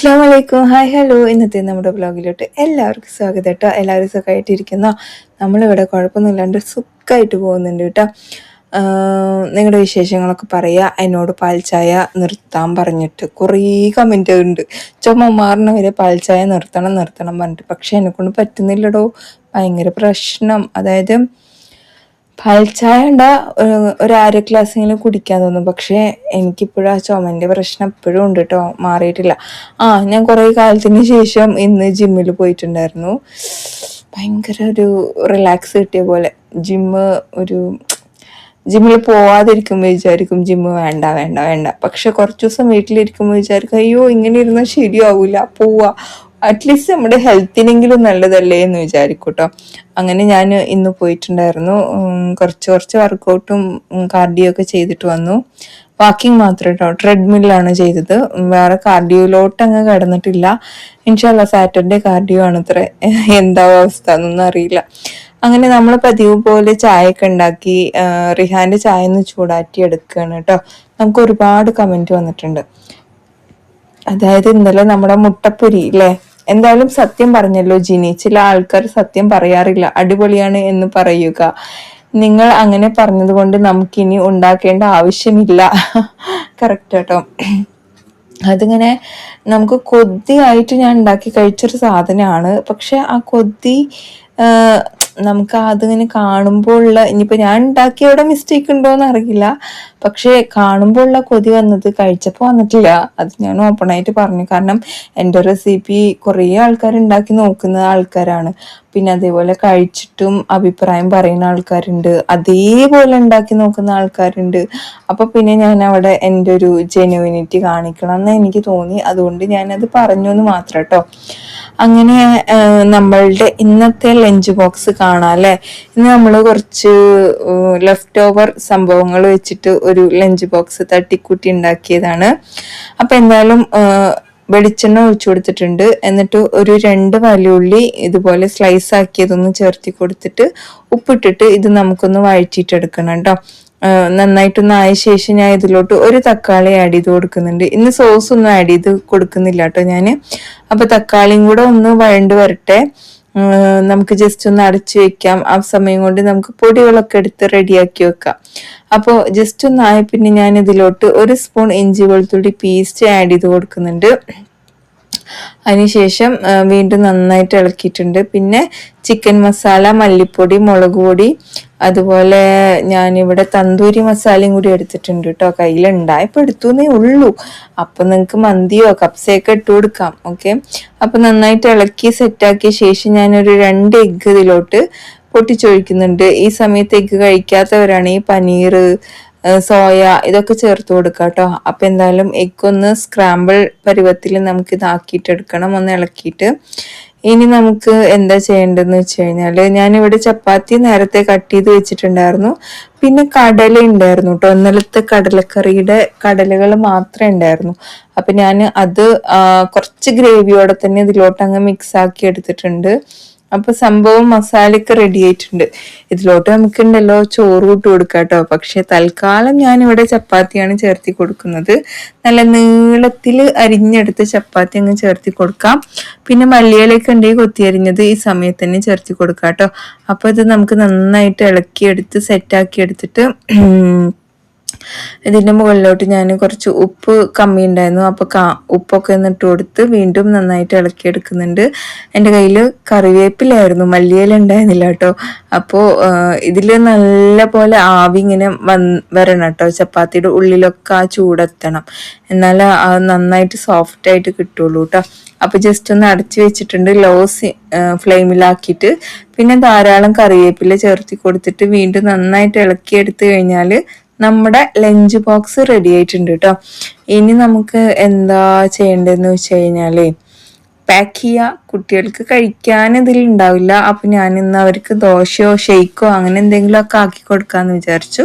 അസ്സാം വലൈക്കും hi hello ഇന്നത്തെ നമ്മുടെ ബ്ലോഗിലോട്ട് എല്ലാവർക്കും സ്വാഗതം കേട്ടോ എല്ലാവരും സുഖമായിട്ടിരിക്കുന്നോ നമ്മളിവിടെ കുഴപ്പമൊന്നുമില്ലാണ്ട് സുഖമായിട്ട് പോകുന്നുണ്ട് കേട്ടോ നിങ്ങളുടെ വിശേഷങ്ങളൊക്കെ പറയുക എന്നോട് പാൽച്ചായ നിർത്താൻ പറഞ്ഞിട്ട് കുറേ കമന്റ് ഉണ്ട്. ചുമ വരെ പാൽച്ചായ നിർത്തണം നിർത്തണം പറഞ്ഞിട്ട്. പക്ഷേ എന്നെക്കൊണ്ട് പറ്റുന്നില്ലടോ. ഭയങ്കര പ്രശ്നം. അതായത് പാൽച്ചായ ഉണ്ട ഒരു അര ഗ്ലാസ്സെങ്കിലും കുടിക്കാൻ തോന്നും. പക്ഷേ എനിക്കിപ്പോഴും ആ ചുമന്റെ പ്രശ്നം എപ്പോഴും ഉണ്ട് കേട്ടോ മാറിയിട്ടില്ല. ആ ഞാൻ കുറേ കാലത്തിന് ശേഷം ഇന്ന് ജിമ്മിൽ പോയിട്ടുണ്ടായിരുന്നു. ഭയങ്കര ഒരു റിലാക്സ് കിട്ടിയ പോലെ. ജിമ്മ് ഒരു ജിമ്മിൽ പോവാതിരിക്കുമ്പോൾ വിചാരിക്കും ജിമ്മ് വേണ്ട വേണ്ട വേണ്ട. പക്ഷെ കുറച്ച് ദിവസം വീട്ടിലിരിക്കുമ്പോൾ വിചാരിക്കും അയ്യോ ഇങ്ങനെ ഇരുന്നാൽ ശരിയാവില്ല പോവാ. അറ്റ്ലീസ്റ്റ് നമ്മുടെ ഹെൽത്തിനെങ്കിലും നല്ലതല്ലേ എന്ന് വിചാരിക്കൂട്ടോ. അങ്ങനെ ഞാൻ ഇന്ന് പോയിട്ടുണ്ടായിരുന്നു. കുറച്ച് കുറച്ച് വർക്കൗട്ടും കാർഡിയോ ഒക്കെ ചെയ്തിട്ട് വന്നു. വാക്കിംഗ് മാത്രം കേട്ടോ ട്രെഡ്മില്ലാണ് ചെയ്തത്. വേറെ കാർഡിയോയിലോട്ട് അങ്ങ് കിടന്നിട്ടില്ല. ഇൻഷാല്ല സാറ്റർഡേ കാർഡിയോ ആണ് അത്ര എന്താ അവസ്ഥ എന്നൊന്നും അറിയില്ല. അങ്ങനെ നമ്മൾ പതിവ് പോലെ ചായ ഒക്കെ ഉണ്ടാക്കി റിഹാന്റെ ചായ ഒന്ന് ചൂടാറ്റി എടുക്കുകയാണ് കേട്ടോ. നമുക്ക് ഒരുപാട് കമന്റ് വന്നിട്ടുണ്ട്. അതായത് ഇന്നലെ നമ്മുടെ മുട്ടപ്പൊരി അല്ലേ എന്തായാലും സത്യം പറഞ്ഞല്ലോ ജിനി. ചില ആൾക്കാർ സത്യം പറയാറില്ല. അടിപൊളിയാണ് എന്ന് പറയുക. നിങ്ങൾ അങ്ങനെ പറഞ്ഞതുകൊണ്ട് നമുക്കിനി ഉണ്ടാക്കേണ്ട ആവശ്യമില്ല. കറക്റ്റ് കേട്ടോ അതിങ്ങനെ നമുക്ക് കൊതിയായിട്ട് ഞാൻ ഉണ്ടാക്കി കഴിച്ചൊരു സാധനമാണ്. പക്ഷെ ആ കൊതി നമുക്ക് അതിങ്ങനെ കാണുമ്പോൾ ഉള്ള ഇനിയിപ്പോൾ ഞാൻ ഉണ്ടാക്കിയ എവിടെ മിസ്റ്റേക്ക് ഉണ്ടോയെന്ന് അറിയില്ല. പക്ഷേ കാണുമ്പോൾ ഉള്ള കൊതി വന്നത് കഴിച്ചപ്പോൾ വന്നിട്ടില്ല. അത് ഞാൻ ഓപ്പണായിട്ട് പറഞ്ഞു. കാരണം എന്റെ റെസിപ്പി കുറേ ആൾക്കാർ ഉണ്ടാക്കി നോക്കുന്ന ആൾക്കാരാണ്. പിന്നെ അതേപോലെ കഴിച്ചിട്ടും അഭിപ്രായം പറയുന്ന ആൾക്കാരുണ്ട്. അതേപോലെ ഉണ്ടാക്കി നോക്കുന്ന ആൾക്കാരുണ്ട്. അപ്പൊ പിന്നെ ഞാൻ അവിടെ എന്റെ ഒരു ജെനുവിനിറ്റി കാണിക്കണം എന്ന് എനിക്ക് തോന്നി. അതുകൊണ്ട് ഞാനത് പറഞ്ഞു എന്ന് മാത്രം കേട്ടോ അങ്ങനെ നമ്മളുടെ ഇന്നത്തെ ലഞ്ച് ബോക്സ് കാണാം അല്ലെ? ഇന്ന് നമ്മൾ കുറച്ച് ലെഫ്റ്റ് ഓവർ സംഭവങ്ങൾ വെച്ചിട്ട് ഒരു ലഞ്ച് ബോക്സ് തട്ടിക്കൂട്ടി ഉണ്ടാക്കിയതാണ്. അപ്പൊ എന്തായാലും വെളിച്ചെണ്ണ ഒഴിച്ചു കൊടുത്തിട്ടുണ്ട്. എന്നിട്ട് ഒരു രണ്ട് വലിയുള്ളി ഇതുപോലെ സ്ലൈസ് ആക്കിയതൊന്ന് ചേർത്തി കൊടുത്തിട്ട് ഉപ്പിട്ടിട്ട് ഇത് നമുക്കൊന്ന് വഴറ്റിയിട്ടെടുക്കണം കേട്ടോ. നന്നായിട്ടൊന്ന് ആയ ശേഷം ഞാൻ ഇതിലോട്ട് ഒരു തക്കാളി ആഡ് ചെയ്ത് കൊടുക്കുന്നുണ്ട്. ഇന്ന് സോസ് ഒന്നും ആഡ് ചെയ്ത് കൊടുക്കുന്നില്ല കേട്ടോ ഞാൻ അപ്പൊ തക്കാളിയും കൂടെ ഒന്ന് വഴണ്ട് വരട്ടെ. നമുക്ക് ജസ്റ്റ് ഒന്ന് അടച്ചു വെക്കാം. ആ സമയം കൊണ്ട് നമുക്ക് പൊടികളൊക്കെ എടുത്ത് റെഡിയാക്കി വെക്കാം. അപ്പോൾ ജസ്റ്റ് ഒന്നായ പിന്നെ ഞാൻ ഇതിലോട്ട് ഒരു സ്പൂൺ ഇഞ്ചി വെളുത്തുള്ളി പേസ്റ്റ് ആഡ് ചെയ്ത് കൊടുക്കുന്നുണ്ട്. അതിനുശേഷം വീണ്ടും നന്നായിട്ട് ഇളക്കിയിട്ടുണ്ട്. പിന്നെ ചിക്കൻ മസാല മല്ലിപ്പൊടി മുളക് പൊടി അതുപോലെ ഞാനിവിടെ തന്തൂരി മസാലയും കൂടി എടുത്തിട്ടുണ്ട് കേട്ടോ. കയ്യിലുണ്ടായപ്പോൾ എടുത്തുന്നേ ഉള്ളൂ. അപ്പം നിങ്ങൾക്ക് മന്തിയോ കപ്സയൊക്കെ ഇട്ട് കൊടുക്കാം ഓക്കെ? അപ്പം നന്നായിട്ട് ഇളക്കി സെറ്റാക്കിയ ശേഷം ഞാനൊരു രണ്ട് എഗ്ഗ് ഇതിലോട്ട് പൊട്ടിച്ചൊഴിക്കുന്നുണ്ട്. ഈ സമയത്ത് എഗ്ഗ് കഴിക്കാത്തവരാണ് ഈ പനീർ സോയ ഇതൊക്കെ ചേർത്ത് കൊടുക്കുക കേട്ടോ അപ്പം എന്തായാലും എഗ് ഒന്ന് സ്ക്രാമ്പിൾ പരുവത്തിൽ നമുക്ക് ഇതാക്കിയിട്ട് എടുക്കണം ഒന്ന് ഇളക്കിയിട്ട്. ഇനി നമുക്ക് എന്താ ചെയ്യേണ്ടതെന്ന് വെച്ച് കഴിഞ്ഞാൽ ഞാനിവിടെ ചപ്പാത്തി നേരത്തെ കട്ട് ചെയ്ത് വെച്ചിട്ടുണ്ടായിരുന്നു. പിന്നെ കടല ഉണ്ടായിരുന്നു കേട്ടോ ഇന്നലത്തെ കടലക്കറിയുടെ കടലകൾ മാത്രമേ ഉണ്ടായിരുന്നു. അപ്പൊ ഞാൻ അത് കുറച്ച് ഗ്രേവിയോടെ തന്നെ ഇതിലോട്ട് അങ്ങ് മിക്സ് ആക്കി എടുത്തിട്ടുണ്ട്. അപ്പൊ സംഭവം മസാലയ്ക്ക് റെഡി ആയിട്ടുണ്ട്. ഇതിലോട്ട് നമുക്കുണ്ടല്ലോ ചോറ് ഇട്ട് കൊടുക്കാം കേട്ടോ പക്ഷെ തൽക്കാലം ഞാൻ ഇവിടെ ചപ്പാത്തിയാണ് ചേർത്തി കൊടുക്കുന്നത്. നല്ല നീളത്തിൽ അരിഞ്ഞെടുത്ത് ചപ്പാത്തി അങ്ങ് ചേർത്തി കൊടുക്കാം. പിന്നെ മല്ലിയിലൊക്കെ ഉണ്ടെങ്കിൽ കൊത്തി അരിഞ്ഞത് ഈ സമയത്ത് തന്നെ ചേർത്തി കൊടുക്കാം കേട്ടോ അപ്പൊ ഇത് നമുക്ക് നന്നായിട്ട് ഇളക്കിയെടുത്ത് സെറ്റാക്കി എടുത്തിട്ട് ഇതിന്റെ മുകളിലോട്ട് ഞാൻ കുറച്ച് ഉപ്പ് കമ്മി ഉണ്ടായിരുന്നു. അപ്പോൾ കാ ഉപ്പൊക്കെ എന്നിട്ട് കൊടുത്ത് വീണ്ടും നന്നായിട്ട് ഇളക്കിയെടുക്കുന്നുണ്ട് എന്റെ കയ്യിൽ കറിവേപ്പിലായിരുന്നു. മല്ലിയില ഉണ്ടായിരുന്നില്ല കേട്ടോ. അപ്പോൾ ഇതിൽ നല്ല പോലെ ആവി ഇങ്ങനെ വന്ന് വരണം കേട്ടോ. ചപ്പാത്തിയുടെ ഉള്ളിലൊക്കെ ആ ചൂടെത്തണം. എന്നാൽ അത് നന്നായിട്ട് സോഫ്റ്റ് ആയിട്ട് കിട്ടുള്ളൂ കേട്ടോ. അപ്പോൾ ജസ്റ്റ് ഒന്ന് അടച്ചു വെച്ചിട്ടുണ്ട്. ലോ ഫ്ലെയിമിലാക്കിയിട്ട് പിന്നെ ധാരാളം കറിവേപ്പില ചേർത്തി കൊടുത്തിട്ട് വീണ്ടും നന്നായിട്ട് ഇളക്കി എടുത്തു കഴിഞ്ഞാൽ നമ്മുടെ ലഞ്ച് ബോക്സ് റെഡി ആയിട്ടുണ്ട് കേട്ടോ ഇനി നമുക്ക് എന്താ ചെയ്യേണ്ടതെന്ന് വെച്ച് കഴിഞ്ഞാൽ പാക്ക് ചെയ്യുക കുട്ടികൾക്ക് കഴിക്കാൻ ഇതിൽ ഉണ്ടാവില്ല. അപ്പൊ ഞാൻ ഇന്ന് അവർക്ക് ദോശയോ ഷെയ്ക്കോ അങ്ങനെ എന്തെങ്കിലുമൊക്കെ ആക്കി കൊടുക്കാന്ന് വിചാരിച്ചു.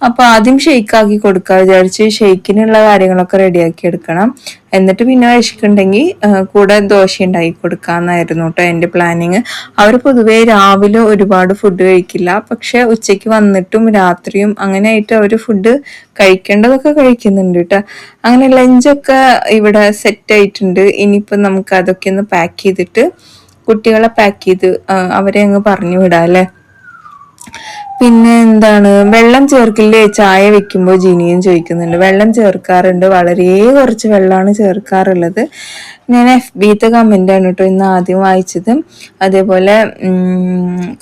അപ്പോൾ ആദ്യം ഷെയ്ക്ക് ആക്കി കൊടുക്കുക വിചാരിച്ച് ഷെയ്ക്കിനുള്ള കാര്യങ്ങളൊക്കെ റെഡിയാക്കി എടുക്കണം. എന്നിട്ട് പിന്നെ വിശക്കുണ്ടെങ്കിൽ കൂടെ ദോശ ഉണ്ടാക്കി കൊടുക്കാമെന്നായിരുന്നു കേട്ടോ എന്റെ പ്ലാനിങ് അവർ പൊതുവേ രാവിലെ ഒരുപാട് ഫുഡ് കഴിക്കില്ല. പക്ഷെ ഉച്ചയ്ക്ക് വന്നിട്ടും രാത്രിയും അങ്ങനെ ആയിട്ട് അവർ ഫുഡ് കഴിക്കേണ്ടതൊക്കെ കഴിക്കുന്നുണ്ട് കേട്ടോ അങ്ങനെ ലഞ്ചൊക്കെ ഇവിടെ സെറ്റ് ആയിട്ടുണ്ട്. ഇനിയിപ്പോൾ നമുക്ക് അതൊക്കെ ഒന്ന് പാക്ക് ചെയ്തിട്ട് കുട്ടികളെ പാക്ക് ചെയ്ത് അവരെ അങ്ങ് പറഞ്ഞു വിടാം അല്ലേ? പിന്നെ എന്താണ് വെള്ളം ചേർക്കില്ലേ ചായ വെക്കുമ്പോൾ ജിനിയും ചോദിക്കുന്നുണ്ട് വെള്ളം ചേർക്കാറുണ്ട്? വളരെ കുറച്ച് വെള്ളമാണ് ചേർക്കാറുള്ളത്? ഞാൻ എഫ് ബിത്തെ ആണ് കേട്ടോ ഇന്ന് ആദ്യം വായിച്ചത്. അതേപോലെ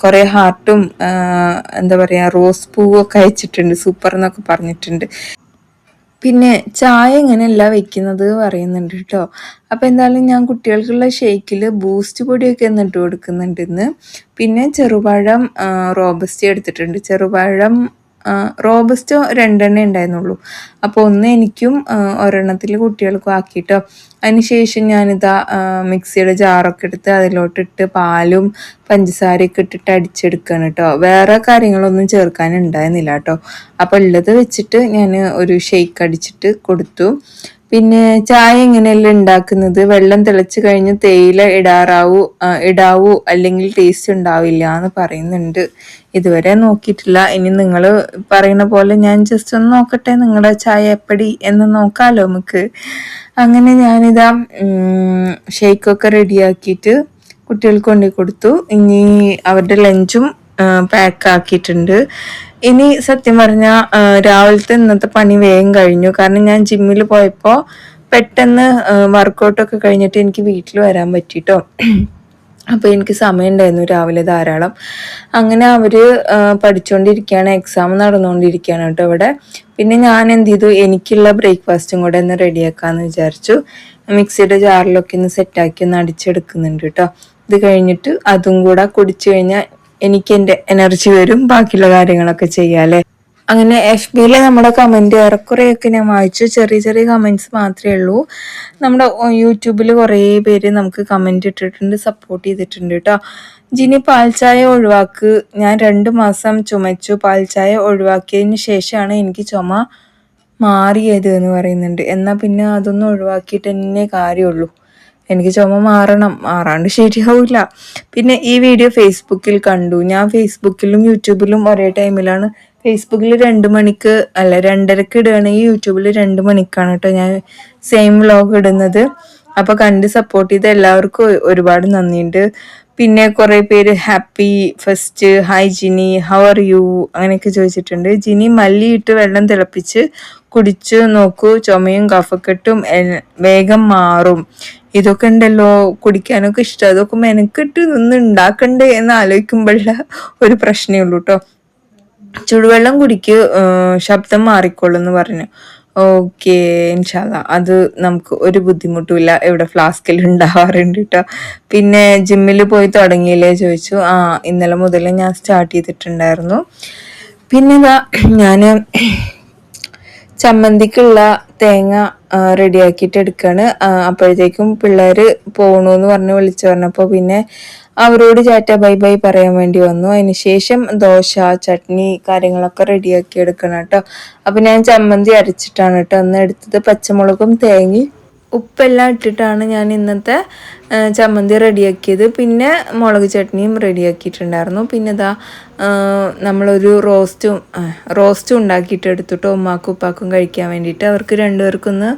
കുറേ ഹാർട്ടും എന്താ പറയുക റോസ് പൂവൊക്കെ അയച്ചിട്ടുണ്ട് സൂപ്പർ എന്നൊക്കെ പറഞ്ഞിട്ടുണ്ട്. പിന്നെ ചായ ഇങ്ങനെയല്ല വെക്കുന്നത് പറയുന്നുണ്ട് കേട്ടോ അപ്പോൾ എന്തായാലും ഞാൻ കുട്ടികൾക്കുള്ള ഷേക്കിൽ ബൂസ്റ്റ് പൊടിയൊക്കെ എന്നിട്ട് കൊടുക്കുന്നുണ്ട് ഇന്ന്. പിന്നെ ചെറുപഴം റോബസ്റ്റി എടുത്തിട്ടുണ്ട്. ചെറുപഴം റോബസ്റ്റ് രണ്ടെണ്ണേ ഉണ്ടായിരുന്നുള്ളൂ. അപ്പോൾ ഒന്ന് എനിക്കും ഒരെണ്ണത്തിൽ കുട്ടികൾക്കും ആക്കിയിട്ടോ അതിനുശേഷം ഞാനിതാ മിക്സിയുടെ ജാറൊക്കെ എടുത്ത് അതിലോട്ടിട്ട് പാലും പഞ്ചസാരയൊക്കെ ഇട്ടിട്ട് അടിച്ചെടുക്കുകയാണ് കേട്ടോ വേറെ കാര്യങ്ങളൊന്നും ചേർക്കാൻ ഉണ്ടായിരുന്നില്ല കേട്ടോ അപ്പോൾ ഉള്ളത് വെച്ചിട്ട് ഞാൻ ഒരു ഷെയ്ക്ക് അടിച്ചിട്ട് കൊടുത്തു. പിന്നെ ചായ എങ്ങനെയല്ല ഉണ്ടാക്കുന്നത്? വെള്ളം തിളച്ച് കഴിഞ്ഞ് തേയില ഇടാറാവൂ ഇടാവൂ അല്ലെങ്കിൽ ടേസ്റ്റ് ഉണ്ടാവില്ല എന്ന് പറയുന്നുണ്ട്. ഇതുവരെ നോക്കിയിട്ടില്ല. ഇനി നിങ്ങൾ പറയുന്ന പോലെ ഞാൻ ജസ്റ്റ് ഒന്ന് നോക്കട്ടെ നിങ്ങളുടെ ചായ എപ്പടി എന്ന് നോക്കാമല്ലോ നമുക്ക്. അങ്ങനെ ഞാനിതാ ഷേക്കൊക്കെ റെഡിയാക്കിയിട്ട് കുട്ടികൾക്ക് കൊണ്ടു കൊടുത്തു. ഇനി അവരുടെ ലഞ്ചും പാക്ക് ആക്കിയിട്ടുണ്ട് ഇനി സത്യം പറഞ്ഞാൽ രാവിലത്തെ ഇന്നത്തെ പണി വേഗം കഴിഞ്ഞു. കാരണം ഞാൻ ജിമ്മിൽ പോയപ്പോൾ പെട്ടെന്ന് വർക്കൗട്ടൊക്കെ കഴിഞ്ഞിട്ട് എനിക്ക് വീട്ടിൽ വരാൻ പറ്റിട്ടോ. അപ്പോൾ എനിക്ക് സമയമുണ്ടായിരുന്നു രാവിലെ ധാരാളം. അങ്ങനെ അവർ പഠിച്ചുകൊണ്ടിരിക്കുകയാണ് എക്സാം നടന്നുകൊണ്ടിരിക്കുകയാണ് കേട്ടോ ഇവിടെ. പിന്നെ ഞാൻ എന്ത് ചെയ്തു? എനിക്കുള്ള ബ്രേക്ക്ഫാസ്റ്റും കൂടെ ഒന്ന് റെഡിയാക്കാമെന്ന് വിചാരിച്ചു. മിക്സിയുടെ ജാറിലൊക്കെ ഒന്ന് സെറ്റാക്കി ഒന്ന് അടിച്ചെടുക്കുന്നുണ്ട് കേട്ടോ. ഇത് കഴിഞ്ഞിട്ട് അതും കൂടെ കുടിച്ചു കഴിഞ്ഞാൽ എനിക്ക് എന്റെ എനർജി വരും ബാക്കിയുള്ള കാര്യങ്ങളൊക്കെ ചെയ്യാല്ലേ അങ്ങനെ എഫ് ബിയിലെ നമ്മുടെ കമന്റ് ഏറെക്കുറെയൊക്കെ ഞാൻ വായിച്ചു. ചെറിയ ചെറിയ കമന്റ്സ് മാത്രമേ ഉള്ളൂ. നമ്മുടെ യൂട്യൂബിൽ കുറേ പേര് നമുക്ക് കമന്റ് ഇട്ടിട്ടുണ്ട് സപ്പോർട്ട് ചെയ്തിട്ടുണ്ട് കേട്ടോ ജിനി പാൽച്ചായ ഒഴിവാക്ക്. ഞാൻ രണ്ട് മാസം ചുമച്ചു. പാൽച്ചായ ഒഴിവാക്കിയതിന് ശേഷമാണ് എനിക്ക് ചുമ മാറിയത് എന്ന് പറയുന്നുണ്ട്. എന്നാൽ പിന്നെ അതൊന്നും ഒഴിവാക്കിയിട്ട് തന്നെ കാര്യമുള്ളൂ. എനിക്ക് ചുമ മാറണം. മാറാണ്ട് ശരിയാവില്ല പിന്നെ ഈ വീഡിയോ ഫേസ്ബുക്കിൽ കണ്ടു. ഞാൻ ഫേസ്ബുക്കിലും യൂട്യൂബിലും ഒരേ ടൈമിലാണ് ഫേസ്ബുക്കിൽ രണ്ട് മണിക്ക് അല്ല രണ്ടരക്ക് ഇടുകയാണെങ്കിൽ യൂട്യൂബിൽ രണ്ട് മണിക്കാണ് കേട്ടോ ഞാൻ സെയിം വ്ലോഗ് ഇടുന്നത്. അപ്പോൾ കണ്ട് സപ്പോർട്ട് ചെയ്ത എല്ലാവർക്കും ഒരുപാട് നന്ദിയുണ്ട്. പിന്നെ കുറേ പേര് happy first hi Jini how are you അങ്ങനെയൊക്കെ ചോദിച്ചിട്ടുണ്ട്. ജിനി മല്ലിയിട്ട് വെള്ളം തിളപ്പിച്ച് കുടിച്ച് നോക്കൂ. ചുമയും കഫക്കെട്ടും വേഗം മാറും. ഇതൊക്കെ ഉണ്ടല്ലോ കുടിക്കാനൊക്കെ ഇഷ്ടം അതൊക്കെ മെനക്കെട്ട് നിന്ന് ഉണ്ടാക്കണ്ടേ എന്ന് ആലോചിക്കുമ്പോഴുള്ള ഒരു പ്രശ്നമേ ഉള്ളൂ കേട്ടോ ചുടുവെള്ളം കുടിക്ക് ശബ്ദം മാറിക്കോളൂ എന്ന് പറഞ്ഞു. ഓക്കെ ഇൻഷാല്ല അത് നമുക്ക് ഒരു ബുദ്ധിമുട്ടുമില്ല ഇവിടെ ഫ്ലാസ്കിൽ ഉണ്ടാവാറുണ്ട് കേട്ടോ പിന്നെ ജിമ്മിൽ പോയി തുടങ്ങിയില്ലേ ചോദിച്ചു. ആ ഇന്നലെ മുതൽ ഞാൻ സ്റ്റാർട്ട് ചെയ്തിട്ടുണ്ടായിരുന്നു. പിന്നെ ഞാൻ ചമ്മന്തിക്കുള്ള തേങ്ങ റെഡിയാക്കിയിട്ട് എടുക്കുകയാണ് അപ്പോഴത്തേക്കും പിള്ളേർ പോകണമെന്ന് പറഞ്ഞ് വിളിച്ചു പറഞ്ഞപ്പോൾ പിന്നെ അവരോട് ചാറ്റ ബൈ ബൈ പറയാൻ വേണ്ടി വന്നു. അതിനുശേഷം ദോശ ചട്നി കാര്യങ്ങളൊക്കെ റെഡിയാക്കി എടുക്കണം കേട്ടോ. അപ്പം ഞാൻ ചമ്മന്തി അരച്ചിട്ടാണ് കേട്ടോ. അന്ന് എടുത്തത് പച്ചമുളകും തേങ്ങയും ഉപ്പെല്ലാം ഇട്ടിട്ടാണ് ഞാൻ ഇന്നത്തെ ചമ്മന്തി റെഡിയാക്കിയത്. പിന്നെ മുളക് ചട്നിയും റെഡിയാക്കിയിട്ടുണ്ടായിരുന്നു. പിന്നെ ഇതാ നമ്മളൊരു റോസ്റ്റും റോസ്റ്റും ഉണ്ടാക്കിയിട്ട് എടുത്തിട്ട് ഉമ്മാക്കും ഉപ്പാക്കും കഴിക്കാൻ വേണ്ടിയിട്ട് അവർക്ക് രണ്ടുപേർക്കൊന്ന്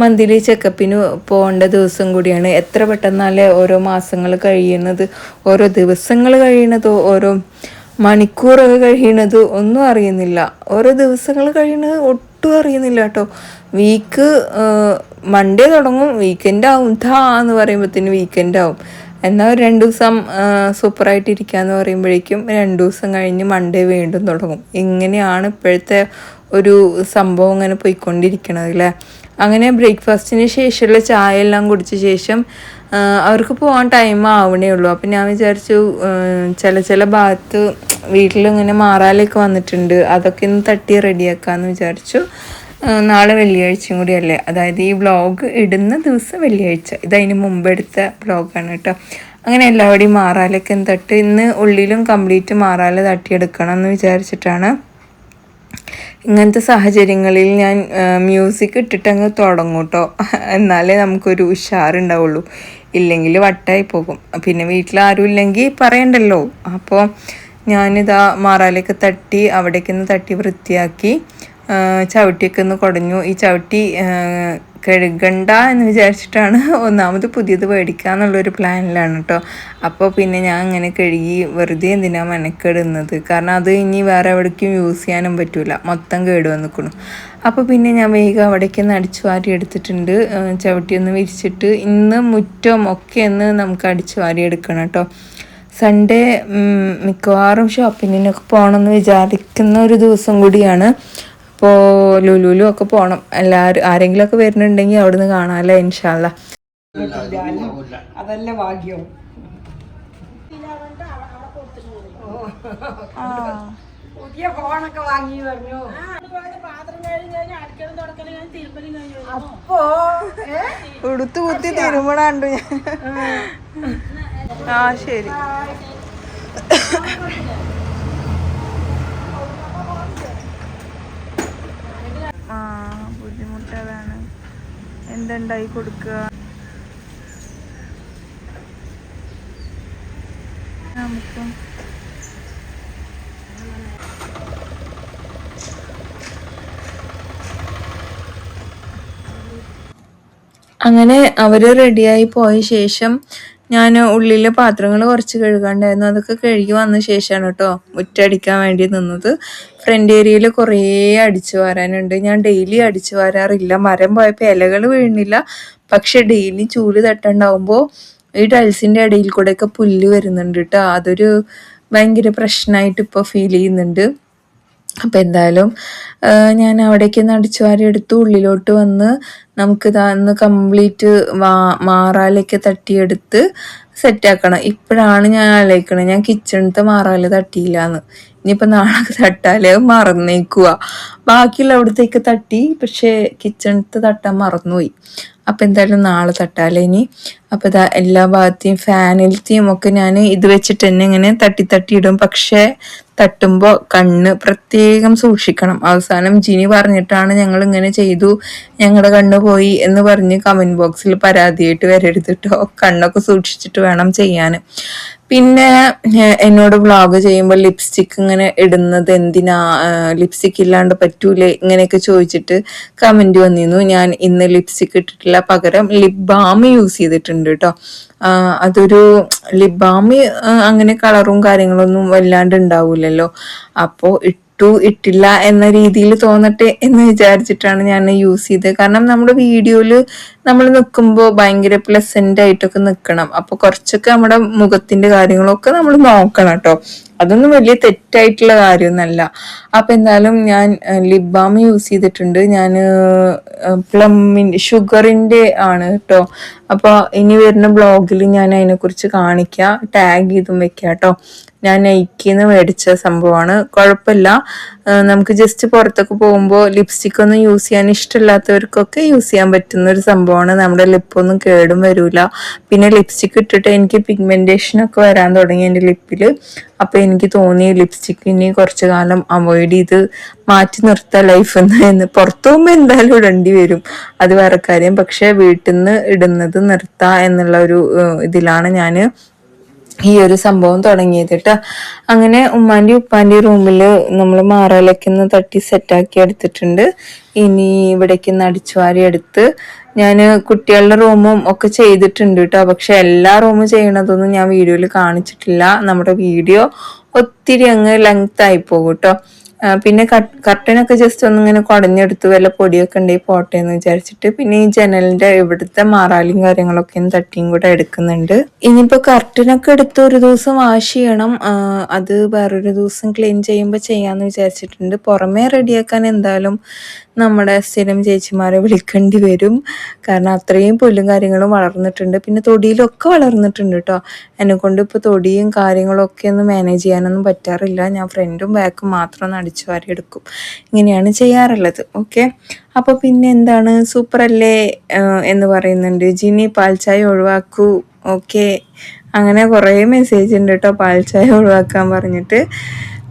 മന്തിലി ചെക്കപ്പിന് പോകേണ്ട ദിവസം കൂടിയാണ്. എത്ര പെട്ടെന്നാലേ ഓരോ മാസങ്ങൾ കഴിയുന്നത് ഓരോ ദിവസങ്ങൾ കഴിയണത് ഓരോ മണിക്കൂറൊക്കെ കഴിയണത് ഒന്നും അറിയുന്നില്ല. ഓരോ ദിവസങ്ങൾ കഴിയണത് ഒട്ടും അറിയുന്നില്ല കേട്ടോ. വീക്ക് മൺഡേ തുടങ്ങും വീക്കെൻഡ് ആവും. ധാ എന്ന് പറയുമ്പോഴത്തേന് വീക്കെൻഡ് ആവും. എന്നാൽ രണ്ട് ദിവസം സൂപ്പറായിട്ട് ഇരിക്കാന്ന് പറയുമ്പോഴേക്കും രണ്ട് ദിവസം കഴിഞ്ഞ് മൺഡേ വീണ്ടും തുടങ്ങും. ഇങ്ങനെയാണ് ഇപ്പോഴത്തെ ഒരു സംഭവം ഇങ്ങനെ പോയിക്കൊണ്ടിരിക്കണത് അല്ലേ? അങ്ങനെ ബ്രേക്ക്ഫാസ്റ്റിന് ശേഷമുള്ള ചായ എല്ലാം കുടിച്ച ശേഷം അവർക്ക് പോകാൻ ടൈം ആവണേ ഉള്ളൂ. അപ്പം ഞാൻ വിചാരിച്ചു ചില ചില ഭാഗത്ത് വീട്ടിലിങ്ങനെ മാറാലൊക്കെ വന്നിട്ടുണ്ട്. അതൊക്കെ ഒന്ന് തട്ടി റെഡിയാക്കാമെന്ന് വിചാരിച്ചു. നാളെ വെള്ളിയാഴ്ചയും കൂടിയല്ലേ? അതായത് ഈ വ്ളോഗ് ഇടുന്ന ദിവസം വെള്ളിയാഴ്ച. ഇതതിന് മുമ്പ് എടുത്ത വ്ളോഗാണ് കേട്ടോ. അങ്ങനെ എല്ലാവരുടെയും മാറാലൊക്കെ തട്ട്. ഇന്ന് ഉള്ളിലും കംപ്ലീറ്റ് മാറാല തട്ടിയെടുക്കണം എന്ന് വിചാരിച്ചിട്ടാണ്. ഇങ്ങനത്തെ സാഹചര്യങ്ങളിൽ ഞാൻ മ്യൂസിക് ഇട്ടിട്ടങ്ങ് തുടങ്ങും കേട്ടോ. എന്നാലേ നമുക്കൊരു ഉഷാറുണ്ടാവുള്ളൂ. ഇല്ലെങ്കിൽ വട്ടായി പോകും. പിന്നെ വീട്ടിൽ ആരും ഇല്ലെങ്കിൽ പറയണ്ടല്ലോ. അപ്പോൾ ഞാനിതാ മാറാലൊക്കെ തട്ടി അവിടേക്കൊന്ന് തട്ടി വൃത്തിയാക്കി ചവിട്ടിയൊക്കെ ഒന്ന് കുടഞ്ഞു. ഈ ചവിട്ടി കഴുകണ്ട എന്ന് വിചാരിച്ചിട്ടാണ് ഒന്നാമത് പുതിയത് മേടിക്കുക എന്നുള്ളൊരു പ്ലാനിലാണ് കേട്ടോ അപ്പോൾ പിന്നെ ഞാൻ അങ്ങനെ കഴുകി വെറുതെ എന്തിനാ മെനക്കെടുന്നത്? കാരണം അത് ഇനി വേറെ എവിടേക്കും യൂസ് ചെയ്യാനും പറ്റില്ല മൊത്തം കേട് വന്നിക്കണം. അപ്പോൾ പിന്നെ ഞാൻ വേഗം അവിടേക്ക് ഒന്ന് അടിച്ചു വാരി എടുത്തിട്ടുണ്ട്. ചവിട്ടി ഒന്ന് വിരിച്ചിട്ട് ഇന്ന് മുറ്റം ഒക്കെ ഒന്ന് നമുക്ക് അടിച്ചു വാരി എടുക്കണം കേട്ടോ സൺഡേ മിക്കവാറും ഷോപ്പിങ്ങിനൊക്കെ പോകണമെന്ന് വിചാരിക്കുന്ന ഒരു ദിവസം കൂടിയാണ്. അപ്പോൾ ലുലുലും ഒക്കെ പോകണം എല്ലാവരും ആരെങ്കിലും ഒക്കെ വരുന്നുണ്ടെങ്കിൽ അവിടുന്ന് കാണാമല്ലോ ഇൻഷാല്ല അതല്ല ഭാഗ്യം. പുതിയ ഫോണൊക്കെ വാങ്ങി പറഞ്ഞു. അപ്പോ ഉടുത്ത് കുത്തി തിരുമണുണ്ട് ആ. ശരി. ആ ബുദ്ധിമുട്ട് അതാണ് എന്തുണ്ടായി കൊടുക്കുക? നമുക്ക്. അങ്ങനെ അവർ റെഡിയായി പോയ ശേഷം ഞാൻ ഉള്ളിലെ പാത്രങ്ങൾ കുറച്ച് കഴുകാണ്ടായിരുന്നു. അതൊക്കെ കഴുകി വന്ന ശേഷമാണ് കേട്ടോ മുറ്റടിക്കാൻ വേണ്ടി നിന്നത്. ഫ്രണ്ട് ഏരിയയിൽ കുറേ അടിച്ചു വാരാനുണ്ട്. ഞാൻ ഡെയിലി അടിച്ചു വാരാറില്ല. മരം പോയപ്പോൾ ഇലകൾ വീഴുന്നില്ല പക്ഷെ ഡെയിലി ചൂൽ തട്ടുണ്ടാവുമ്പോൾ ഈ ടൈൽസിന്റെ ഇടയിൽ കൂടെയൊക്കെ പുല്ല് വരുന്നുണ്ട് കേട്ടോ അതൊരു ഭയങ്കര പ്രശ്നമായിട്ട് ഇപ്പോൾ ഫീൽ ചെയ്യുന്നുണ്ട്. അപ്പം എന്തായാലും ഞാൻ അവിടേക്ക് നടിച്ചു അടിച്ചു വാരി എടുത്ത് ഉള്ളിലോട്ട് വന്ന് നമുക്ക് ഇതാന്ന് കംപ്ലീറ്റ് വാ മാറാലേക്ക് തട്ടിയെടുത്ത് സെറ്റാക്കണം ഇപ്പോഴാണ് ഞാൻ ആലോചിക്കണത്. ഞാൻ കിച്ചണത്തെ മാറാൽ തട്ടിയില്ലാന്ന്. ഇനിയിപ്പോൾ നാളെ തട്ടാൽ മറന്നേക്കുക ബാക്കിയുള്ള അവിടത്തേക്ക് തട്ടി പക്ഷേ കിച്ചണത്ത് തട്ടാൻ മറന്നുപോയി. അപ്പം എന്തായാലും നാളെ തട്ടാലേ ഇനി. അപ്പം എല്ലാ ഭാഗത്തെയും ഫാനിലത്തെയും ഒക്കെ ഞാൻ ഇത് വെച്ചിട്ട് തന്നെ ഇങ്ങനെ തട്ടി തട്ടിയിടും പക്ഷേ തട്ടുമ്പോൾ കണ്ണ് പ്രത്യേകം സൂക്ഷിക്കണം. അവസാനം ജിനി പറഞ്ഞിട്ടാണ് ഞങ്ങൾ ഇങ്ങനെ ചെയ്തു. ഞങ്ങളുടെ കണ്ണ് പോയി എന്ന് പറഞ്ഞ് കമന്റ് ബോക്സിൽ പരാതിയായിട്ട് വരരുത് കേട്ടോ കണ്ണൊക്കെ സൂക്ഷിച്ചിട്ട് വേണം ചെയ്യാൻ പിന്നെ എന്നോട് വ്ളോഗ് ചെയ്യുമ്പോൾ ലിപ്സ്റ്റിക് ഇങ്ങനെ ഇടുന്നത് എന്തിനാ? ലിപ്സ്റ്റിക് ഇല്ലാണ്ട് പറ്റൂലേ? ഇങ്ങനെയൊക്കെ ചോദിച്ചിട്ട് കമന്റ് വന്നിരുന്നു. ഞാൻ ഇന്ന് ലിപ്സ്റ്റിക് ഇട്ടിട്ടില്ല. പകരം ലിപ് ബാം യൂസ് ചെയ്തിട്ടുണ്ട് കേട്ടോ അതൊരു ലിപ് ബാം അങ്ങനെ കളറും കാര്യങ്ങളൊന്നും വല്ലാണ്ട് ഉണ്ടാവില്ലല്ലോ അപ്പോൾ ഇട്ടു ഇട്ടില്ല എന്ന രീതിയിൽ തോന്നട്ടെ എന്ന് വിചാരിച്ചിട്ടാണ് ഞാൻ യൂസ് ചെയ്തത്. കാരണം നമ്മുടെ വീഡിയോയിൽ നമ്മൾ നിൽക്കുമ്പോൾ ഭയങ്കര പ്ലസന്റ് ആയിട്ടൊക്കെ നിൽക്കണം അപ്പോൾ കുറച്ചൊക്കെ നമ്മുടെ മുഖത്തിന്റെ കാര്യങ്ങളൊക്കെ നമ്മൾ നോക്കണം കേട്ടോ. അതൊന്നും വലിയ തെറ്റായിട്ടുള്ള കാര്യമൊന്നുമല്ല. അപ്പം എന്തായാലും ഞാൻ ലിപ് ബാം യൂസ് ചെയ്തിട്ടുണ്ട്. ഞാൻ പ്ലമ്മിന്റെ ഷുഗറിന്റെ ആണ് കേട്ടോ. അപ്പോൾ ഇനി വരുന്ന ബ്ലോഗിൽ ഞാൻ അതിനെക്കുറിച്ച് കാണിക്കാം ടാഗ് ചെയ്തും വെക്കാം കേട്ടോ. ഞാൻ നൈക്കിന്ന് മേടിച്ച സംഭവമാണ്. കുഴപ്പമില്ല. നമുക്ക് ജസ്റ്റ് പുറത്തൊക്കെ പോകുമ്പോൾ ലിപ്സ്റ്റിക് ഒന്നും യൂസ് ചെയ്യാൻ ഇഷ്ടമില്ലാത്തവർക്കൊക്കെ യൂസ് ചെയ്യാൻ പറ്റുന്ന ഒരു സംഭവമാണ്. നമ്മുടെ ലിപ്പൊന്നും കേടും വരില്ല പിന്നെ ലിപ്സ്റ്റിക് ഇട്ടിട്ട് എനിക്ക് പിഗ്മെന്റേഷൻ ഒക്കെ വരാൻ തുടങ്ങി എന്റെ ലിപ്പിൽ അപ്പോൾ എനിക്ക് തോന്നി ലിപ്സ്റ്റിക് ഇനി കുറച്ച് കാലം അവോയ്ഡ് ചെയ്ത് മാറ്റി നിർത്താം ലൈഫ് എന്ന്. പുറത്തു പോകുമ്പോൾ എന്തായാലും ഇടേണ്ടി വരും. അത് വേറെ കാര്യം. പക്ഷേ വീട്ടിൽ നിന്ന് ഇടുന്നത് നിർത്താം എന്നുള്ള ഒരു ഇതിലാണ് ഞാൻ ഈ ഒരു സംഭവം തുടങ്ങിയത് കേട്ടോ അങ്ങനെ ഉമ്മാന്റെ ഉപ്പാന്റെ റൂമിൽ നമ്മൾ മാറാലേക്കൊന്ന് തട്ടി സെറ്റാക്കി എടുത്തിട്ടുണ്ട്. ഇനി ഇവിടേക്ക് അടിച്ചു വാരി എടുത്ത് ഞാൻ കുട്ടികളുടെ റൂമും ഒക്കെ ചെയ്തിട്ടുണ്ട് കേട്ടോ പക്ഷെ എല്ലാ റൂമും ചെയ്യണതൊന്നും ഞാൻ വീഡിയോയിൽ കാണിച്ചിട്ടില്ല. നമ്മുടെ വീഡിയോ ഒത്തിരി അങ്ങ് ലെങ്ത് ആയി പോകും കേട്ടോ പിന്നെ കർട്ടനൊക്കെ ജസ്റ്റ് ഒന്നിങ്ങനെ കുടഞ്ഞെടുത്ത് വല്ല പൊടിയൊക്കെ ഉണ്ടെങ്കിൽ പോട്ടെ എന്ന് വിചാരിച്ചിട്ട് പിന്നെ ഈ ജനലിന്റെ ഇവിടുത്തെ മാറാലും കാര്യങ്ങളൊക്കെ തട്ടിയും കൂടെ എടുക്കുന്നുണ്ട്. ഇനിയിപ്പോ കർട്ടനൊക്കെ എടുത്ത് ഒരു ദിവസം വാഷ് ചെയ്യണം. അത് വേറൊരു ദിവസം ക്ലീൻ ചെയ്യുമ്പോൾ ചെയ്യാന്ന് വിചാരിച്ചിട്ടുണ്ട്. പുറമേ റെഡിയാക്കാൻ എന്തായാലും നമ്മുടെ സ്ഥിരം ചേച്ചിമാരെ വിളിക്കേണ്ടി വരും. കാരണം അത്രയും പുല്ലും കാര്യങ്ങളും വളർന്നിട്ടുണ്ട്. പിന്നെ തൊടിയിലൊക്കെ വളർന്നിട്ടുണ്ട് കേട്ടോ എന്നെ കൊണ്ട് ഇപ്പോൾ തൊടിയും കാര്യങ്ങളൊക്കെ ഒന്ന് മാനേജ് ചെയ്യാനൊന്നും പറ്റാറില്ല. ഞാൻ ഫ്രണ്ടും ബാക്കും മാത്രം ഒന്ന് അടിച്ചു വാരി എടുക്കും. ഇങ്ങനെയാണ് ചെയ്യാറുള്ളത്. ഓക്കെ അപ്പോൾ പിന്നെ എന്താണ്? സൂപ്പർ അല്ലേ? എന്ന് പറയുന്നുണ്ട്. ജിനി പാൽച്ചായ ഒഴിവാക്കൂ. ഓക്കെ അങ്ങനെ കുറേ മെസ്സേജ് ഉണ്ട് കേട്ടോ പാൽച്ചായ ഒഴിവാക്കാൻ പറഞ്ഞിട്ട്.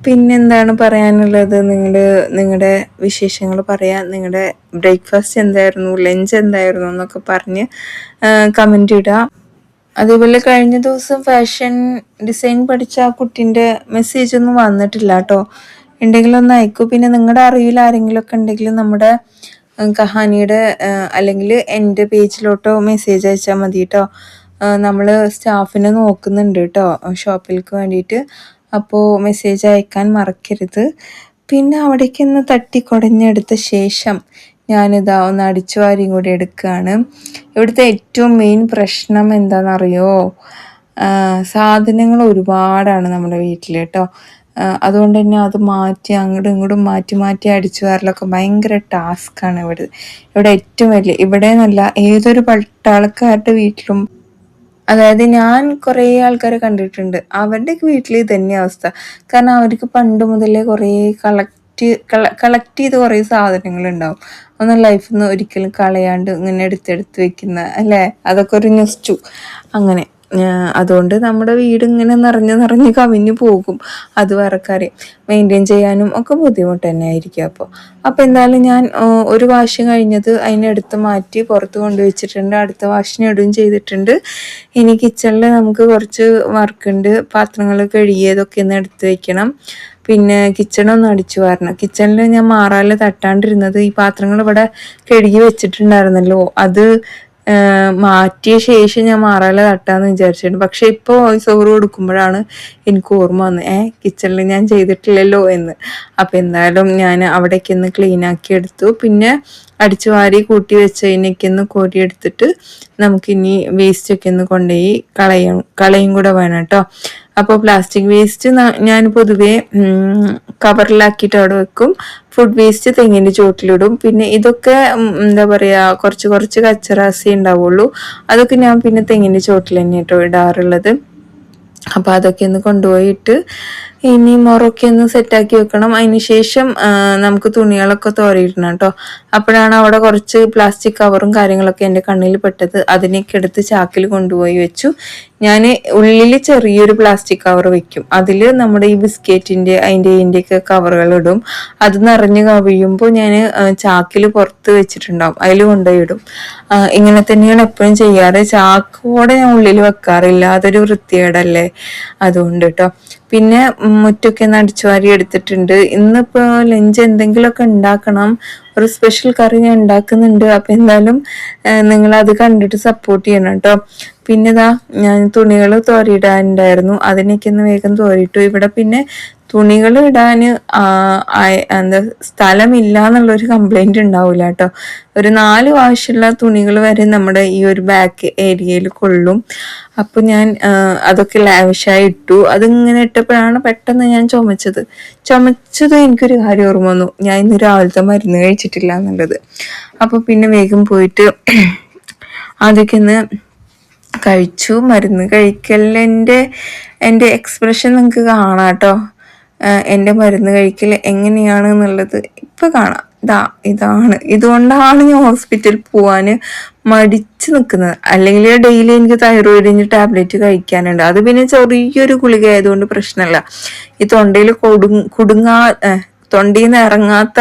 പിന്നെന്താണ് പറയാനുള്ളത്? നിങ്ങൾ നിങ്ങളുടെ വിശേഷങ്ങൾ പറയാം. നിങ്ങളുടെ ബ്രേക്ക്ഫാസ്റ്റ് എന്തായിരുന്നു? ലഞ്ച് എന്തായിരുന്നു? എന്നൊക്കെ പറഞ്ഞ് കമന്റ് ഇടുക അതേപോലെ കഴിഞ്ഞ ദിവസം ഫാഷൻ ഡിസൈൻ പഠിച്ച ആ കുട്ടീന്റെ മെസ്സേജ് ഒന്നും വന്നിട്ടില്ല കേട്ടോ ഉണ്ടെങ്കിൽ ഒന്ന് അയക്കൂ. പിന്നെ നിങ്ങളുടെ അറിവിൽ ആരെങ്കിലും ഒക്കെ ഉണ്ടെങ്കിൽ നമ്മുടെ കഹാനിയുടെ അല്ലെങ്കിൽ എന്റെ പേജിലോട്ടോ മെസ്സേജ് അയച്ചാൽ മതി കേട്ടോ നമ്മൾ സ്റ്റാഫിനെ നോക്കുന്നുണ്ട് കേട്ടോ ഷോപ്പിലേക്ക് വേണ്ടിയിട്ട്. അപ്പോൾ മെസ്സേജ് അയക്കാൻ മറക്കരുത്. പിന്നെ അവിടേക്ക് ഒന്ന് തട്ടിക്കുടഞ്ഞെടുത്ത ശേഷം ഞാനിതാ ഒന്ന് അടിച്ചു വാരിയും കൂടി എടുക്കുകയാണ്. ഇവിടുത്തെ ഏറ്റവും മെയിൻ പ്രശ്നം എന്താണെന്നറിയോ? സാധനങ്ങൾ ഒരുപാടാണ് നമ്മുടെ വീട്ടിൽ കേട്ടോ. അതുകൊണ്ട് തന്നെ അത് മാറ്റി അങ്ങോട്ടും ഇങ്ങോട്ടും മാറ്റി മാറ്റി അടിച്ചു വാരലൊക്കെ ഭയങ്കര ടാസ്ക്കാണ് ഇവിടെ. ഇവിടെ ഏറ്റവും വലിയ ഇവിടെ എന്നല്ല ഏതൊരു പട്ടാളക്കാരുടെ വീട്ടിലും അതായത് ഞാൻ കുറേ ആൾക്കാരെ കണ്ടിട്ടുണ്ട്. അവരുടെയൊക്കെ വീട്ടിൽ ഇതന്നെ തന്നെ അവസ്ഥ. കാരണം അവർക്ക് പണ്ട് മുതലേ കുറേ കളക്ട് കളക്ട് ചെയ്ത് കുറേ സാധനങ്ങൾ ഉണ്ടാവും. ഒന്ന് ലൈഫിൽ നിന്ന് ഒരിക്കലും കളയാണ്ട് ഇങ്ങനെ എടുത്തെടുത്ത് വെക്കുന്ന അല്ലേ? അതൊക്കെ ഒരു ന്യൂസ്റ്റു അങ്ങനെ. അതുകൊണ്ട് നമ്മുടെ വീട് ഇങ്ങനെ നിറഞ്ഞ് നിറഞ്ഞ് കവിഞ്ഞു പോകും. അത് വേറെ മെയിന്റെയിൻ ചെയ്യാനും ഒക്കെ ബുദ്ധിമുട്ട് തന്നെ ആയിരിക്കും അപ്പോൾ. അപ്പോൾ എന്തായാലും ഞാൻ ഒരു വാഷ് കഴിഞ്ഞത് അതിനെടുത്ത് മാറ്റി പുറത്ത് കൊണ്ടുവച്ചിട്ടുണ്ട്. അടുത്ത വാഷിന് ഇടുകയും ചെയ്തിട്ടുണ്ട്. ഇനി കിച്ചണിൽ നമുക്ക് കുറച്ച് വർക്കുണ്ട് പാത്രങ്ങൾ കഴുകിയതൊക്കെ ഒന്ന് എടുത്ത് വയ്ക്കണം പിന്നെ കിച്ചണൊന്ന് അടിച്ചു വരണം. കിച്ചണിൽ ഞാൻ മാറാൽ തട്ടാണ്ടിരുന്നത് ഈ പാത്രങ്ങൾ ഇവിടെ കഴുകി വെച്ചിട്ടുണ്ടായിരുന്നല്ലോ. അത് മാറ്റിയ ശേഷം ഞാൻ മാറാല തട്ടാന്ന് വിചാരിച്ചിട്ടുണ്ട് പക്ഷെ ഇപ്പോൾ വോയിസ് ഓവർ കൊടുക്കുമ്പോഴാണ് എനിക്ക് ഓർമ്മ വന്നത്. ഏ കിച്ചണിൽ ഞാൻ ചെയ്തിട്ടില്ലല്ലോ എന്ന്. അപ്പം എന്തായാലും ഞാൻ അവിടേക്ക് ഒന്ന് ക്ലീൻ ആക്കി എടുത്തു. പിന്നെ അടിച്ചു വാരി കൂട്ടി വെച്ചതിനൊക്കെ ഒന്ന് കോരിയെടുത്തിട്ട് നമുക്കിനി വേസ്റ്റ് ഒക്കെ ഒന്ന് കൊണ്ടുപോയി കളയും കളയും കൂടെ വേണം കേട്ടോ. അപ്പോൾ പ്ലാസ്റ്റിക് വേസ്റ്റ് ഞാൻ പൊതുവേ കവറിലാക്കിയിട്ട് അവിടെ വെക്കും. ഫുഡ് വേസ്റ്റ് തെങ്ങിന്റെ ചുവട്ടിലിടും. പിന്നെ ഇതൊക്കെ എന്താ പറയുക കുറച്ച് കുറച്ച് കച്ചറാസി ഉണ്ടാവുള്ളൂ. അതൊക്കെ ഞാൻ പിന്നെ തെങ്ങിന്റെ ചുവട്ടിൽ തന്നെ കേട്ടോ ഇടാറുള്ളത്. അപ്പോൾ അതൊക്കെ ഒന്ന് കൊണ്ടുപോയിട്ട് ഇനി മുറൊക്കെ ഒന്ന് സെറ്റാക്കി വെക്കണം. അതിനുശേഷം നമുക്ക് തുണികളൊക്കെ തോരയിടണം കേട്ടോ അപ്പോഴാണ് അവിടെ കുറച്ച് പ്ലാസ്റ്റിക് കവറും കാര്യങ്ങളൊക്കെ എന്റെ കണ്ണിൽ പെട്ടത്. അതിനൊക്കെ എടുത്ത് ചാക്കിൽ കൊണ്ടുപോയി വെച്ചു. ഞാൻ ഉള്ളിൽ ചെറിയൊരു പ്ലാസ്റ്റിക് കവർ വെക്കും. അതിൽ നമ്മുടെ ഈ ബിസ്ക്കറ്റിന്റെ അതിന്റെ ഇതിന്റെയൊക്കെ കവറുകൾ ഇടും. അത് നിറഞ്ഞ് കവിയുമ്പോൾ ഞാൻ ചാക്കിൽ പുറത്ത് വെച്ചിട്ടുണ്ടാവും. അതിൽ കൊണ്ടുപോയി ഇടും ഇങ്ങനെ തന്നെയാണ് എപ്പോഴും ചെയ്യാറ്. ചാക്കോടെ ഞാൻ ഉള്ളിൽ വെക്കാറില്ല. അതൊരു വൃത്തികേടല്ലേ? അതുകൊണ്ട് കേട്ടോ പിന്നെ മുറ്റൊക്കെ ഒന്ന് അടിച്ചു വാരി എടുത്തിട്ടുണ്ട്. ഇന്നിപ്പോൾ ലഞ്ച് എന്തെങ്കിലുമൊക്കെ ഉണ്ടാക്കണം. ഒരു സ്പെഷ്യൽ കറി ഞാൻ ഉണ്ടാക്കുന്നുണ്ട്. അപ്പം എന്തായാലും നിങ്ങൾ അത് കണ്ടിട്ട് സപ്പോർട്ട് ചെയ്യണം കേട്ടോ. പിന്നെ ഇതാ ഞാൻ തുണികൾ തോരിയിടാനുണ്ടായിരുന്നു. അതിനൊക്കെ ഒന്ന് വേഗം തോരിയിട്ടു. ഇവിടെ പിന്നെ തുണികൾ ഇടാൻ എന്താ സ്ഥലമില്ല എന്നുള്ളൊരു കംപ്ലൈന്റ് ഉണ്ടാവില്ല കേട്ടോ. ഒരു നാല് വാശുള്ള തുണികൾ വരെ നമ്മുടെ ഈ ഒരു ബാക്ക് ഏരിയയിൽ കൊള്ളും. അപ്പോൾ ഞാൻ അതൊക്കെ ലാവിഷായി ഇട്ടു. അതിങ്ങനെ ഇട്ടപ്പോഴാണ് പെട്ടെന്ന് ഞാൻ ചുമച്ചത്. ചുമച്ചത് എനിക്കൊരു കാര്യം ഓർമ്മ വന്നു. ഞാൻ ഇന്ന് രാവിലത്തെ മരുന്ന് കഴിച്ചിട്ടില്ല എന്നുള്ളത്. അപ്പോൾ പിന്നെ വേഗം പോയിട്ട് അതൊക്കെ ഒന്ന് കഴിച്ചു. മരുന്ന് കഴിക്കലിന്റെ എന്റെ എക്സ്പ്രഷൻ നിങ്ങൾക്ക് കാണാം കേട്ടോ. എന്റെ മരുന്ന് കഴിക്കൽ എങ്ങനെയാണ് എന്നുള്ളത് ഇപ്പം കാണാം. ഇതാ ഇതാണ്. ഇതുകൊണ്ടാണ് ഞാൻ ഹോസ്പിറ്റലിൽ പോവാൻ മടിച്ച് നിൽക്കുന്നത് അല്ലെങ്കിൽ ഡെയിലി എനിക്ക് തൈറോയിഡിന്റെ ടാബ്ലറ്റ് കഴിക്കാനുണ്ട്. അത് പിന്നെ ചെറിയൊരു ഗുളിക ആയതുകൊണ്ട് പ്രശ്നമല്ല. ഈ തൊണ്ടയിൽ കൊടു കുടുങ്ങാ തൊണ്ടയിൽ നിന്ന് ഇറങ്ങാത്ത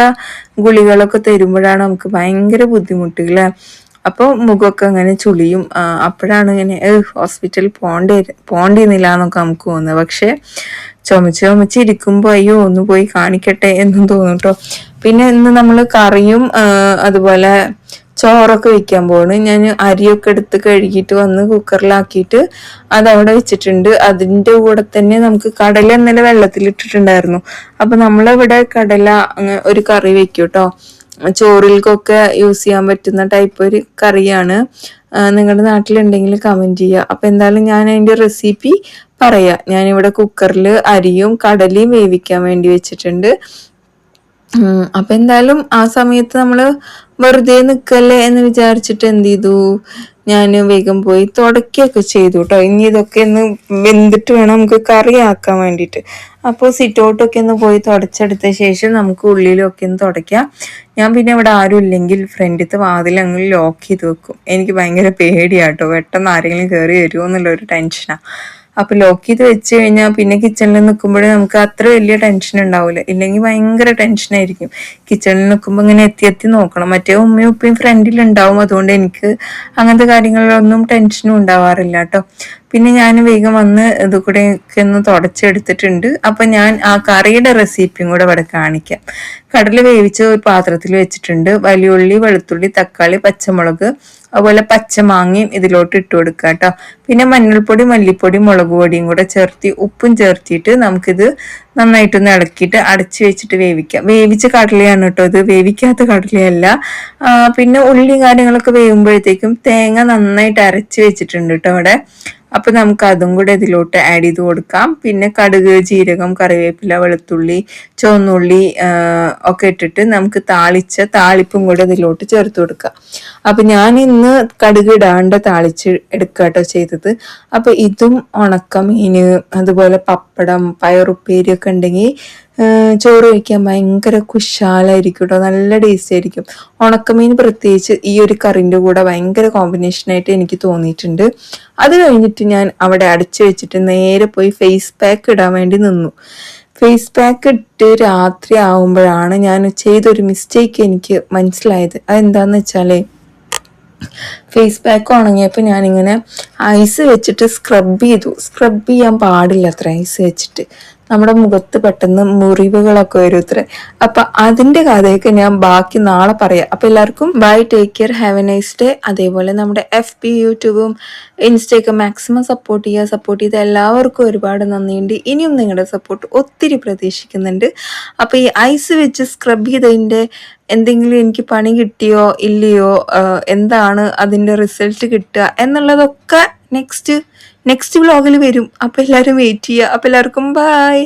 ഗുളികളൊക്കെ തരുമ്പോഴാണ് നമുക്ക് ഭയങ്കര ബുദ്ധിമുട്ട് അപ്പോൾ മുഖമൊക്കെ അങ്ങനെ ചുളിയും അപ്പോഴാണ് ഇങ്ങനെ ഹോസ്പിറ്റലിൽ പോണ്ടേ പോണ്ടിരുന്നില്ല എന്നൊക്കെ നമുക്ക് തോന്നുന്നത്. പക്ഷേ ചുമച്ച് ചുമച്ച് ഇരിക്കുമ്പോൾ അയ്യോ ഒന്ന് പോയി കാണിക്കട്ടെ എന്നും തോന്നും കേട്ടോ പിന്നെ ഇന്ന് നമ്മൾ കറിയും അതുപോലെ ചോറൊക്കെ വെക്കാൻ പോണ് ഞാൻ അരിയൊക്കെ എടുത്ത് കഴുകിയിട്ട് വന്ന് കുക്കറിലാക്കിയിട്ട് അതവിടെ വെച്ചിട്ടുണ്ട്. അതിന്റെ കൂടെ തന്നെ നമുക്ക് കടല ഇന്നലെ വെള്ളത്തിലിട്ടിട്ടുണ്ടായിരുന്നു. അപ്പൊ നമ്മളിവിടെ കടല ഒരു കറി വെക്കും കേട്ടോ ചോറിൽക്കൊക്കെ യൂസ് ചെയ്യാൻ പറ്റുന്ന ടൈപ്പ് ഒരു കറിയാണ്. നിങ്ങളുടെ നാട്ടിലുണ്ടെങ്കിൽ കമന്റ് ചെയ്യുക. അപ്പം എന്തായാലും ഞാൻ അതിന്റെ റെസിപ്പി പറയാം. ഞാനിവിടെ കുക്കറിൽ അരിയും കടലയും വേവിക്കാൻ വേണ്ടി വെച്ചിട്ടുണ്ട്. അപ്പം എന്തായാലും ആ സമയത്ത് നമ്മൾ വെറുതെ നിൽക്കല്ലേ എന്ന് വിചാരിച്ചിട്ട് എന്ത് ചെയ്തു? ഞാൻ വേഗം പോയി തുടക്കുകയൊക്കെ ചെയ്തു കേട്ടോ ഇനി ഇതൊക്കെ ഒന്ന് വെന്തിട്ട് വേണം നമുക്ക് കറി ആക്കാൻ വേണ്ടിയിട്ട്. അപ്പോൾ സിറ്റൗട്ടൊക്കെ ഒന്ന് പോയി തുടച്ചെടുത്ത ശേഷം നമുക്ക് ഉള്ളിലൊക്കെ ഒന്ന് തുടയ്ക്കാം. ഞാൻ പിന്നെ ഇവിടെ ആരും ഇല്ലെങ്കിൽ ഫ്രണ്ടിലത്തെ വാതിൽ അങ്ങ് ലോക്ക് ചെയ്ത് വെക്കും. എനിക്ക് ഭയങ്കര പേടിയാട്ടോ. പെട്ടെന്ന് ആരെങ്കിലും കയറി വരുമോ എന്നുള്ള ഒരു ടെൻഷനാണ് അപ്പോൾ ലോക്ക് ചെയ്ത് വെച്ച് കഴിഞ്ഞാൽ പിന്നെ കിച്ചണിൽ നിൽക്കുമ്പോഴേ നമുക്ക് അത്ര വലിയ ടെൻഷൻ ഉണ്ടാവില്ല ഇല്ലെങ്കിൽ ഭയങ്കര ടെൻഷനായിരിക്കും കിച്ചണിൽ നിൽക്കുമ്പോൾ ഇങ്ങനെ എത്തി എത്തി നോക്കണം. മറ്റേ ഉമ്മയും ഉപ്പയും ഫ്രണ്ടിൽ ഉണ്ടാവും. അതുകൊണ്ട് എനിക്ക് അങ്ങനത്തെ കാര്യങ്ങളിലൊന്നും ടെൻഷനും ഉണ്ടാവാറില്ല കേട്ടോ പിന്നെ ഞാൻ വേഗം വന്ന് ഇത് കൂടെ ഒക്കെ ഒന്ന് തുടച്ചെടുത്തിട്ടുണ്ട്. അപ്പം ഞാൻ ആ കറിയുടെ റെസിപ്പിയും കൂടെ ഇവിടെ കാണിക്കാം. കടല വേവിച്ച് ഒരു പാത്രത്തിൽ വെച്ചിട്ടുണ്ട്. വലിയുള്ളി വെളുത്തുള്ളി തക്കാളി പച്ചമുളക് അതുപോലെ പച്ചമാങ്ങയും ഇതിലോട്ട് ഇട്ട് കൊടുക്കുക കേട്ടോ. പിന്നെ മഞ്ഞൾപ്പൊടി മല്ലിപ്പൊടി മുളക് പൊടിയും കൂടെ ചേർത്തി ഉപ്പും ചേർത്തിട്ട് നമുക്കിത് നന്നായിട്ടൊന്ന് ഇളക്കിയിട്ട് അടച്ച് വെച്ചിട്ട് വേവിക്കാം. വേവിച്ച കടലയാണ് കേട്ടോ ഇത്. വേവിക്കാത്ത കടലയല്ല. പിന്നെ ഉള്ളി കാര്യങ്ങളൊക്കെ വേവുമ്പോഴത്തേക്കും തേങ്ങ നന്നായിട്ട് അരച്ച് വെച്ചിട്ടുണ്ട് കേട്ടോ അവിടെ അപ്പൊ നമുക്ക് അതും കൂടെ ഇതിലോട്ട് ആഡ് ചെയ്ത് കൊടുക്കാം. പിന്നെ കടുക് ജീരകം കറിവേപ്പില വെളുത്തുള്ളി ചുവന്നുള്ളി ഒക്കെ ഇട്ടിട്ട് നമുക്ക് താളിച്ച താളിപ്പും കൂടെ ഇതിലോട്ട് ചേർത്ത് കൊടുക്കാം. അപ്പൊ ഞാൻ ഇന്ന് കടുക് ഇടാണ്ട് താളിച്ച് എടുക്കാട്ടോ ചെയ്തത്. അപ്പൊ ഇതും ഉണക്കമീന് അതുപോലെ പപ്പടം പയറുപ്പേരി ഒക്കെ ഉണ്ടെങ്കിൽ ചോറ് കഴിക്കാൻ ഭയങ്കര കുശാലായിരിക്കും കേട്ടോ നല്ല ടേസ്റ്റ് ആയിരിക്കും. ഉണക്കമീൻ പ്രത്യേകിച്ച് ഈ ഒരു കറിന്റെ കൂടെ ഭയങ്കര കോമ്പിനേഷനായിട്ട് എനിക്ക് തോന്നിയിട്ടുണ്ട്. അത് കഴിഞ്ഞിട്ട് ഞാൻ അവിടെ അടച്ചു വെച്ചിട്ട് നേരെ പോയി ഫേസ് പാക്ക് ഇടാൻ വേണ്ടി നിന്നു. ഫേസ് പാക്ക് ഇട്ട് രാത്രി ആവുമ്പോഴാണ് ഞാൻ ചെയ്തൊരു മിസ്റ്റേക്ക് എനിക്ക് മനസ്സിലായത്. അതെന്താന്ന് വെച്ചാലേ ഫേസ് പാക്ക് ഉണങ്ങിയപ്പോൾ ഞാനിങ്ങനെ ഐസ് വെച്ചിട്ട് സ്ക്രബ് ചെയ്തു. സ്ക്രബ് ചെയ്യാൻ പാടില്ല അത്ര ഐസ് വെച്ചിട്ട്. നമ്മുടെ മുഖത്ത് പെട്ടെന്ന് മുറിവുകളൊക്കെ വരും അപ്പൊ അതിന്റെ കഥയൊക്കെ ഞാൻ ബാക്കി നാളെ പറയാം. അപ്പൊ എല്ലാവർക്കും bye take care have a nice day. അതേപോലെ നമ്മുടെ എഫ് ബി യൂട്യൂബും ഇൻസ്റ്റയൊക്കെ മാക്സിമം സപ്പോർട്ട് ചെയ്യുക. സപ്പോർട്ട് ചെയ്ത എല്ലാവർക്കും ഒരുപാട് നന്ദിയുണ്ട്. ഇനിയും നിങ്ങളുടെ സപ്പോർട്ട് ഒത്തിരി പ്രതീക്ഷിക്കുന്നുണ്ട്. അപ്പൊ ഈ ഐസ് വെച്ച് സ്ക്രബ് ചെയ്തതിന്റെ എന്തെങ്കിലും എനിക്ക് പണി കിട്ടിയോ ഇല്ലയോ എന്താണ് അതിന്റെ റിസൾട്ട് കിട്ടുക എന്നുള്ളതൊക്കെ നെക്സ്റ്റ് നെക്സ്റ്റ് വ്ളോഗിൽ വരും. അപ്പോൾ എല്ലാവരും വെയിറ്റ് ചെയ്യുക. അപ്പോൾ എല്ലാവർക്കും ബൈ